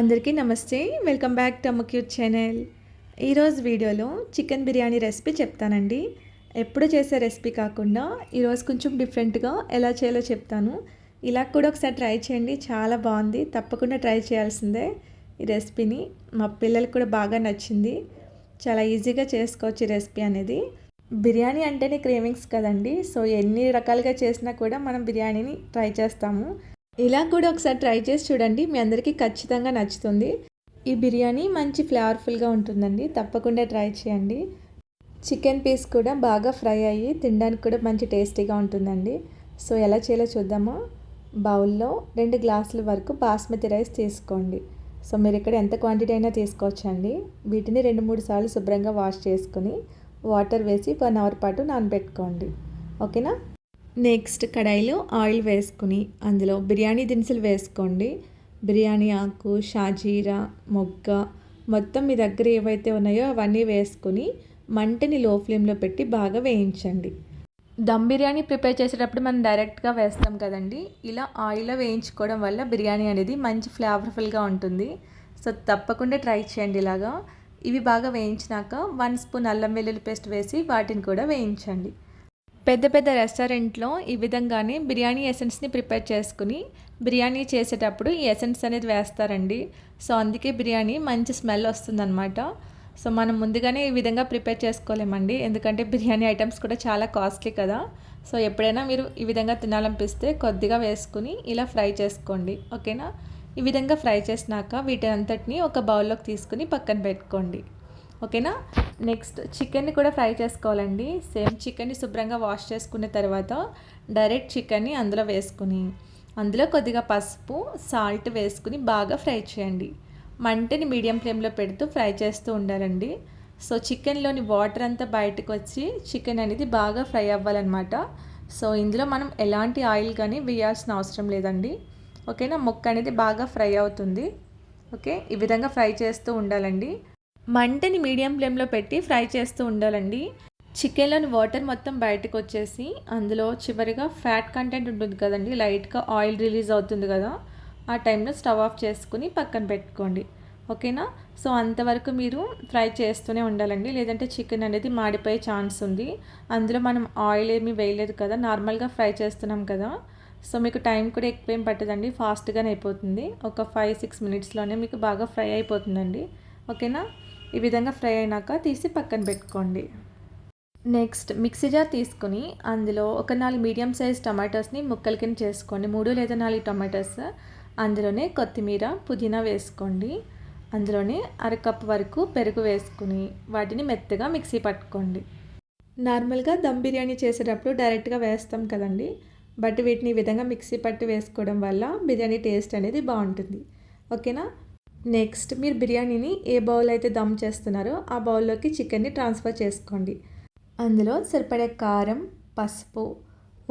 అందరికీ నమస్తే. Welcome back to Ammacute channel. ఈరోజు వీడియోలో చికెన్ బిర్యానీ రెసిపీ చెప్తానండి. ఎప్పుడు చేసే రెసిపీ కాకుండా ఈరోజు కొంచెం డిఫరెంట్గా ఎలా చేయాలో చెప్తాను. ఇలా కూడా ఒకసారి ట్రై చేయండి. చాలా బాగుంది. తప్పకుండా ట్రై చేయాల్సిందే ఈ రెసిపీని. మా పిల్లలకు కూడా బాగా నచ్చింది. చాలా ఈజీగా చేసుకోవచ్చు ఈ రెసిపీ అనేది. బిర్యానీ అంటేనే క్రేవింగ్స్ కదండి. సో ఎన్ని రకాలుగా చేసినా కూడా మనం బిర్యానీని ట్రై చేస్తాము. ఇలా కూడా ఒకసారి ట్రై చేసి చూడండి. మీ అందరికీ ఖచ్చితంగా నచ్చుతుంది. ఈ బిర్యానీ మంచి ఫ్లేవర్ఫుల్గా ఉంటుందండి. తప్పకుండా ట్రై చేయండి. చికెన్ పీస్ కూడా బాగా ఫ్రై అయ్యి తినడానికి కూడా మంచి టేస్టీగా ఉంటుందండి. సో ఎలా చేయాలో చూద్దామా. బౌల్లో రెండు గ్లాసుల వరకు బాస్మతి రైస్ తీసుకోండి. సో మీరు ఇక్కడ ఎంత క్వాంటిటీ అయినా తీసుకోవచ్చండి. వీటిని రెండు మూడు సార్లు శుభ్రంగా వాష్ చేసుకొని వాటర్ వేసి వన్ అవర్ పాటు నానబెట్టుకోండి. ఓకేనా? నెక్స్ట్ కడాయిలో ఆయిల్ వేసుకుని అందులో బిర్యానీ దినుసులు వేసుకోండి. బిర్యానీ ఆకు షాజీరా మొగ్గ మొత్తం మీ దగ్గర ఏవైతే ఉన్నాయో అవన్నీ వేసుకుని మంటని లో ఫ్లేమ్లో పెట్టి బాగా వేయించండి. దమ్ బిర్యానీ ప్రిపేర్ చేసేటప్పుడు మనం డైరెక్ట్గా వేస్తాం కదండి. ఇలా ఆయిల్లో వేయించుకోవడం వల్ల బిర్యానీ అనేది మంచి ఫ్లేవర్ఫుల్గా ఉంటుంది. సో తప్పకుండా ట్రై చేయండి ఇలాగా. ఇవి బాగా వేయించినాక వన్ స్పూన్ అల్లం వెల్లుల్లి పేస్ట్ వేసి వాటిని కూడా వేయించండి. పెద్ద పెద్ద రెస్టారెంట్లో ఈ విధంగానే బిర్యానీ ఎసెన్స్ని ప్రిపేర్ చేసుకుని బిర్యానీ చేసేటప్పుడు ఈ ఎసెన్స్ అనేది వేస్తారండి. సో అందుకే బిర్యానీ మంచి స్మెల్ వస్తుందన్నమాట. సో మనం ముందుగానే ఈ విధంగా ప్రిపేర్ చేసుకోలేమండి. ఎందుకంటే బిర్యానీ ఐటమ్స్ కూడా చాలా కాస్ట్లీ కదా. సో ఎప్పుడైనా మీరు ఈ విధంగా తినాలనిపిస్తే కొద్దిగా వేసుకుని ఇలా ఫ్రై చేసుకోండి. ఓకేనా? ఈ విధంగా ఫ్రై చేసినాక వీటి అంతటిని ఒక బౌల్లోకి తీసుకుని పక్కన పెట్టుకోండి. ఓకేనా? నెక్స్ట్ చికెన్ని కూడా ఫ్రై చేసుకోవాలండి. సేమ్ చికెన్ని శుభ్రంగా వాష్ చేసుకున్న తర్వాత డైరెక్ట్ చికెన్ని అందులో వేసుకుని అందులో కొద్దిగా పసుపు సాల్ట్ వేసుకుని బాగా ఫ్రై చేయండి. మంటని మీడియం ఫ్లేమ్లో పెడుతూ ఫ్రై చేస్తూ ఉండాలండి. సో చికెన్లోని వాటర్ అంతా బయటకు వచ్చి చికెన్ అనేది బాగా ఫ్రై అవ్వాలన్నమాట. సో ఇందులో మనం ఎలాంటి ఆయిల్ కానీ వేయాల్సిన అవసరం లేదండి. ఓకేనా? ముక్క అనేది బాగా ఫ్రై అవుతుంది. ఓకే? ఈ విధంగా ఫ్రై చేస్తూ ఉండాలండి. మంటని మీడియం ఫ్లేమ్లో పెట్టి ఫ్రై చేస్తూ ఉండాలండి. చికెన్లోని వాటర్ మొత్తం బయటకు వచ్చేసి అందులో చివరిగా ఫ్యాట్ కంటెంట్ ఉంటుంది కదండి లైట్గా ఆయిల్ రిలీజ్ అవుతుంది కదా ఆ టైంలో స్టవ్ ఆఫ్ చేసుకుని పక్కన పెట్టుకోండి. ఓకేనా? సో అంతవరకు మీరు ఫ్రై చేస్తూనే ఉండాలండి. లేదంటే చికెన్ అనేది మాడిపోయే ఛాన్స్ ఉంది. అందులో మనం ఆయిల్ ఏమీ వేయలేదు కదా నార్మల్గా ఫ్రై చేస్తున్నాం కదా సో మీకు టైం కూడా ఎక్కువ ఏం పట్టదండి. ఫాస్ట్గానే అయిపోతుంది. ఒక ఫైవ్ సిక్స్ మినిట్స్లోనే మీకు బాగా ఫ్రై అయిపోతుందండి. ఓకేనా? ఈ విధంగా ఫ్రై అయినాక తీసి పక్కన పెట్టుకోండి. నెక్స్ట్ మిక్సీ జార్ తీసుకుని అందులో ఒక నాలుగు మీడియం సైజ్ టమాటోస్ని ముక్కల కింద చేసుకోండి. మూడు లేదా నాలుగు టమాటోస్. అందులోనే కొత్తిమీర పుదీనా వేసుకోండి. అందులోనే అరకప్ వరకు పెరుగు వేసుకుని వాటిని మెత్తగా మిక్సీ పట్టుకోండి. నార్మల్గా దమ్ బిర్యానీ చేసేటప్పుడు డైరెక్ట్గా వేస్తాం కదండి. బట్ వీటిని ఈ విధంగా మిక్సీ పట్టి వేసుకోవడం వల్ల బిర్యానీ టేస్ట్ అనేది బాగుంటుంది. ఓకేనా? నెక్స్ట్ మీరు బిర్యానీని ఏ బౌల్ అయితే దమ్ చేస్తున్నారో ఆ బౌల్లోకి చికెన్ని ట్రాన్స్ఫర్ చేసుకోండి. అందులో సరిపడే కారం పసుపు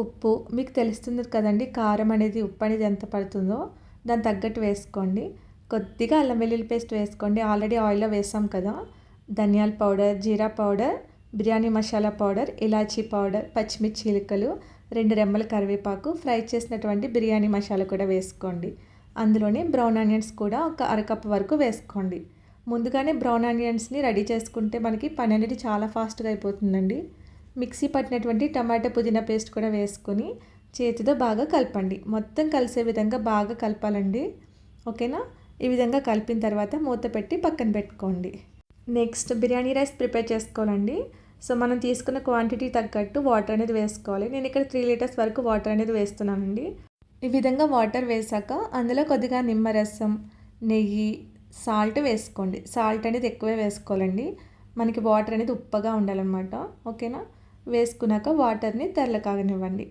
ఉప్పు మీకు తెలుస్తుంది కదండి కారం అనేది ఉప్పు అనేది ఎంత పడుతుందో దాని తగ్గట్టు వేసుకోండి. కొద్దిగా అల్లం వెల్లుల్లి పేస్ట్ వేసుకోండి. ఆల్రెడీ ఆయిల్లో వేసాం కదా. ధనియాల పౌడర్ జీరా పౌడర్ బిర్యానీ మసాలా పౌడర్ ఇలాచీ పౌడర్ పచ్చిమిర్చి చిలుకలు రెండు రెమ్మల కరివేపాకు ఫ్రై చేసినటువంటి బిర్యానీ మసాలా కూడా వేసుకోండి. అందులోనే బ్రౌన్ ఆనియన్స్ కూడా ఒక అరకప్ వరకు వేసుకోండి. ముందుగానే బ్రౌన్ ఆనియన్స్ని రెడీ చేసుకుంటే మనకి పని అనేది చాలా ఫాస్ట్గా అయిపోతుందండి. మిక్సీ పట్టినటువంటి టమాటా పుదీనా పేస్ట్ కూడా వేసుకొని చేతితో బాగా కలపండి. మొత్తం కలిసే విధంగా బాగా కలపాలండి. ఓకేనా? ఈ విధంగా కలిపిన తర్వాత మూత పెట్టి పక్కన పెట్టుకోండి. నెక్స్ట్ బిర్యానీ రైస్ ప్రిపేర్ చేసుకోవాలండి. సో మనం తీసుకున్న క్వాంటిటీ తగ్గట్టు వాటర్ అనేది వేసుకోవాలి. నేను ఇక్కడ త్రీ లీటర్స్ వరకు వాటర్ అనేది వేస్తున్నానండి. ఈ విధంగా వాటర్ వేసాక అందులో కొద్దిగా నిమ్మరసం నెయ్యి సాల్ట్ వేసుకోండి. సాల్ట్ అనేది ఎక్కువే వేసుకోవాలండి. మనకి వాటర్ అనేది ఉప్పగా ఉండాలన్నమాట. ఓకేనా? వేసుకున్నాక వాటర్ని తెల్లకాగనివ్వండి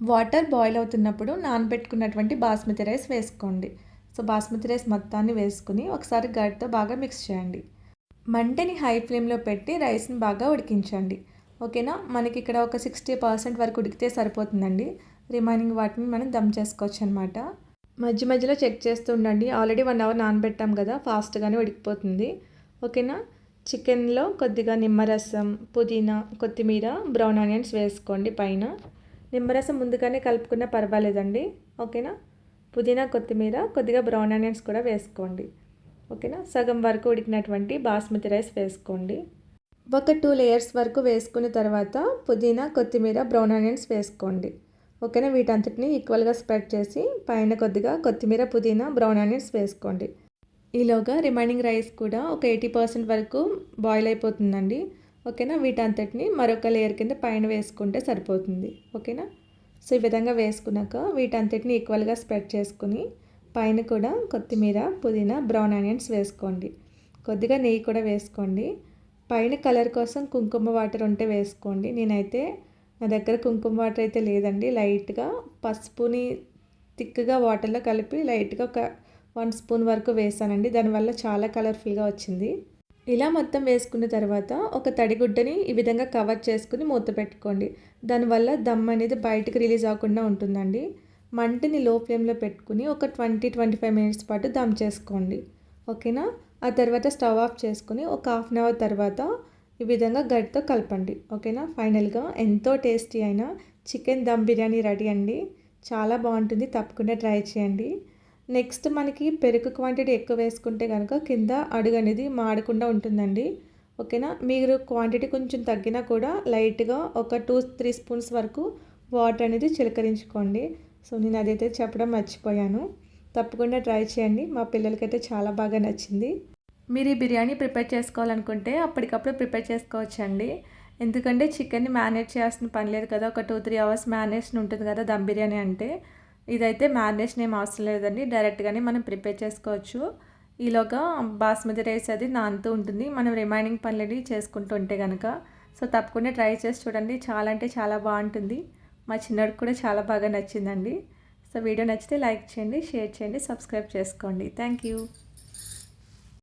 వాటర్ బాయిల్ అవుతున్నప్పుడు నానబెట్టుకున్నటువంటి బాస్మతి రైస్ వేసుకోండి. సో బాస్మతి రైస్ మొత్తాన్ని వేసుకుని ఒకసారి గడ్డతో బాగా మిక్స్ చేయండి. మంటని హై ఫ్లేమ్లో పెట్టి రైస్ని బాగా ఉడికించండి. ఓకేనా? మనకి ఇక్కడ ఒక సిక్స్టీ పర్సెంట్ వరకు ఉడికితే సరిపోతుందండి. రిమైనింగ్ వాటిని మనం దమ్ చేసుకోవచ్చు అనమాట మధ్య మధ్యలో చెక్ చేస్తూ ఉండండి. ఆల్రెడీ వన్ అవర్ నానబెట్టాం కదా ఫాస్ట్గానే ఉడికిపోతుంది. ఓకేనా? చికెన్లో కొద్దిగా నిమ్మరసం పుదీనా కొత్తిమీర బ్రౌన్ ఆనియన్స్ వేసుకోండి పైన. నిమ్మరసం ముందుగానే కలుపుకున్నా పర్వాలేదండి. ఓకేనా? పుదీనా కొత్తిమీర కొద్దిగా బ్రౌన్ ఆనియన్స్ కూడా వేసుకోండి. ఓకేనా? సగం వరకు ఉడికినటువంటి బాస్మతి రైస్ వేసుకోండి. ఒక టూ లేయర్స్ వరకు వేసుకున్న తర్వాత పుదీనా కొత్తిమీర బ్రౌన్ ఆనియన్స్ వేసుకోండి. ఓకేనా? వీటంతటిని ఈక్వల్గా స్ప్రెడ్ చేసి పైన కొద్దిగా కొత్తిమీర పుదీనా బ్రౌన్ ఆనియన్స్ వేసుకోండి. ఈలోగా రిమైనింగ్ రైస్ కూడా ఒక ఎయిటీ పర్సెంట్ వరకు బాయిల్ అయిపోతుందండి. ఓకేనా? వీటంతటిని మరొక లేయర్ కింద పైన వేసుకుంటే సరిపోతుంది. ఓకేనా? సో ఈ విధంగా వేసుకున్నాక వీటంతటిని ఈక్వల్గా స్ప్రెడ్ చేసుకుని పైన కూడా కొత్తిమీర పుదీనా బ్రౌన్ ఆనియన్స్ వేసుకోండి. కొద్దిగా నెయ్యి కూడా వేసుకోండి. పైన కలర్ కోసం కుంకుమ వాటర్ ఉంటే వేసుకోండి. నేనైతే నా దగ్గర కుంకుమ వాటర్ అయితే లేదండి. లైట్గా పసుపుని థిక్గా వాటర్లో కలిపి లైట్గా ఒక వన్ స్పూన్ వరకు వేసానండి. దానివల్ల చాలా కలర్ఫుల్గా వచ్చింది. ఇలా మొత్తం వేసుకున్న తర్వాత ఒక తడిగుడ్డని ఈ విధంగా కవర్ చేసుకుని మూత పెట్టుకోండి. దానివల్ల దమ్ అనేది బయటకు రిలీజ్ అవ్వకుండా ఉంటుందండి. మంటని లో ఫ్లేమ్లో పెట్టుకుని ఒక ట్వంటీ ట్వంటీ ఫైవ్ మినిట్స్ పాటు దమ్ చేసుకోండి. ఓకేనా? ఆ తర్వాత స్టవ్ ఆఫ్ చేసుకుని ఒక హాఫ్ అన్ అవర్ తర్వాత ఈ విధంగా గడ్డతో కలపండి ఓకేనా? ఫైనల్గా ఎంతో టేస్టీ అయిన చికెన్ దమ్ బిర్యానీ రెడీ అండి. చాలా బాగుంటుంది తప్పకుండా ట్రై చేయండి. నెక్స్ట్ మనకి పెరుగు క్వాంటిటీ ఎక్కువ వేసుకుంటే కనుక కింద అడుగు అనేది మాడకుండా ఉంటుందండి ఓకేనా? మీరు క్వాంటిటీ కొంచెం తగ్గినా కూడా లైట్గా ఒక టూ త్రీ స్పూన్స్ వరకు వాటర్ అనేది చిలకరించుకోండి. సో నేను అదైతే చెప్పడం మర్చిపోయాను. తప్పకుండా ట్రై చేయండి. మా పిల్లలకైతే చాలా బాగా నచ్చింది. మీరు ఈ బిర్యానీ ప్రిపేర్ చేసుకోవాలనుకుంటే అప్పటికప్పుడు ప్రిపేర్ చేసుకోవచ్చండి. ఎందుకంటే చికెన్ని మ్యారినేట్ చేయాల్సిన పని లేదు కదా. ఒక టూ త్రీ అవర్స్ మ్యారినేషన్ ఉంటుంది కదా దమ్ బిర్యానీ అంటే. ఇదైతే మ్యారినేషన్ ఏం అవసరం లేదండి. డైరెక్ట్గానే మనం ప్రిపేర్ చేసుకోవచ్చు. ఈలోగా బాస్మతి రైస్ అది నానుతూ ఉంటుంది. మనం రిమైనింగ్ పనులని చేసుకుంటూ ఉంటే కనుక సో తప్పకుండా ట్రై చేసి చూడండి. చాలా అంటే చాలా బాగుంటుంది. మా చిన్నడికి కూడా చాలా బాగా నచ్చిందండి. సో వీడియో నచ్చితే లైక్ చేయండి షేర్ చేయండి సబ్స్క్రైబ్ చేసుకోండి. Thank you.